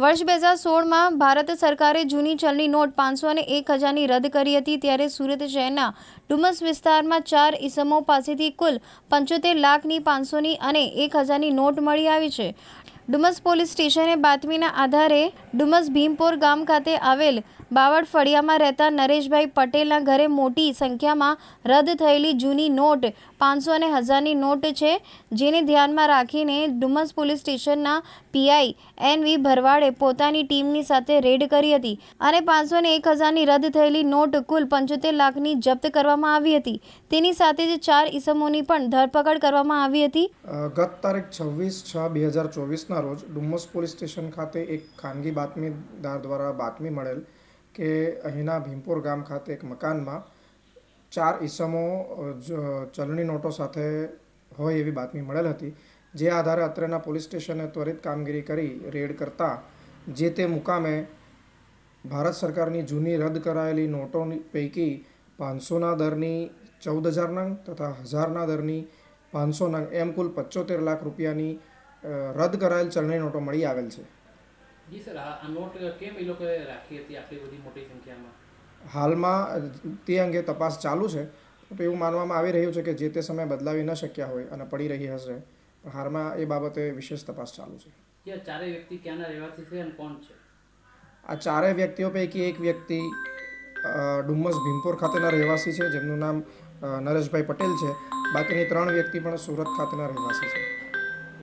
વર્ષ બે હજાર સોળમાં ભારત સરકારે જૂની ચલણી નોટ પાંચસો અને એક હજારની રદ કરી હતી, ત્યારે સુરત શહેરના ડુમસ વિસ્તારમાં ચાર ઇસમો પાસેથી કુલ પંચોતેર લાખની પાંચસોની અને એક હજારની નોટ મળી આવી છે. ડુમસ પોલીસ સ્ટેશને બાતમીના આધારે ડુમસ ભીમપોર ગામ ખાતે આવેલ બાવળ ફળિયામાં રહેતા નરેશભાઈ પટેલના ઘરે મોટી સંખ્યામાં રદ થયેલી જૂની નોટ પાંચસો અને હજારની નોટ છે, જેને ધ્યાનમાં રાખીને ડુમસ પોલીસ સ્ટેશનના પીઆઈ એન વી ભરવાડે પોતાની ટીમની સાથે રેડ કરી હતી અને પાંચસો અને એક હજારની રદ થયેલી નોટ કુલ પંચોતેર લાખની જપ્ત કરવામાં આવી હતી. તેની સાથે જ ચાર ઈસમોની પણ ધરપકડ કરવામાં આવી હતી. ગત તારીખ છવ્વીસ છ બે હજાર ચોવીસના રોજ ડુમ્મસ પોલીસ સ્ટેશન ખાતે એક ખાનગી બાતમીદાર દ્વારા બાતમી મળેલ કે અહીંના ભીમપુર ગામ ખાતે એક મકાનમાં ચાર ઈસમો ચલણી નોટો સાથે હોય એવી બાતમી મળેલ હતી, જે આધારે અત્રેના પોલીસ સ્ટેશને ત્વરિત કામગીરી કરી રેડ કરતા જે તે મુકામે ભારત સરકારની જૂની રદ કરાયેલી નોટોની પૈકી પાંચસોના દરની ચૌદ હજાર નંગ તથા હજારના દરની પાંચસો નંગ, એમ કુલ પચોતેર લાખ રૂપિયાની રદ કરાયેલ ચલણી નોટો મળી આવેલ છે. જી સર આ આ નોટ કેમ એ લોકોએ રાખી હતી આટલી બધી મોટી સંખ્યામાં? હાલમાં તે અંગે તપાસ ચાલુ છે. તો એવું માનવામાં આવી રહ્યું છે કે જે તે સમયે બદલાવી ન શક્યા હોય અને પડી રહી હશે હાલમાં એ બાબતે વિશેષ તપાસ ચાલુ છે. આ ચારેય વ્યક્તિ ક્યાંના રહેવાસી છે અને કોણ છે? આ ચારેય વ્યક્તિઓ પૈકી એક વ્યક્તિ ડુમ્મસ ભીમપુર ખાતેના રહેવાસી છે જેમનું નામ નરેશભાઈ પટેલ છે. બાકીની ત્રણ વ્યક્તિ પણ સુરત ખાતેના રહેવાસી છે.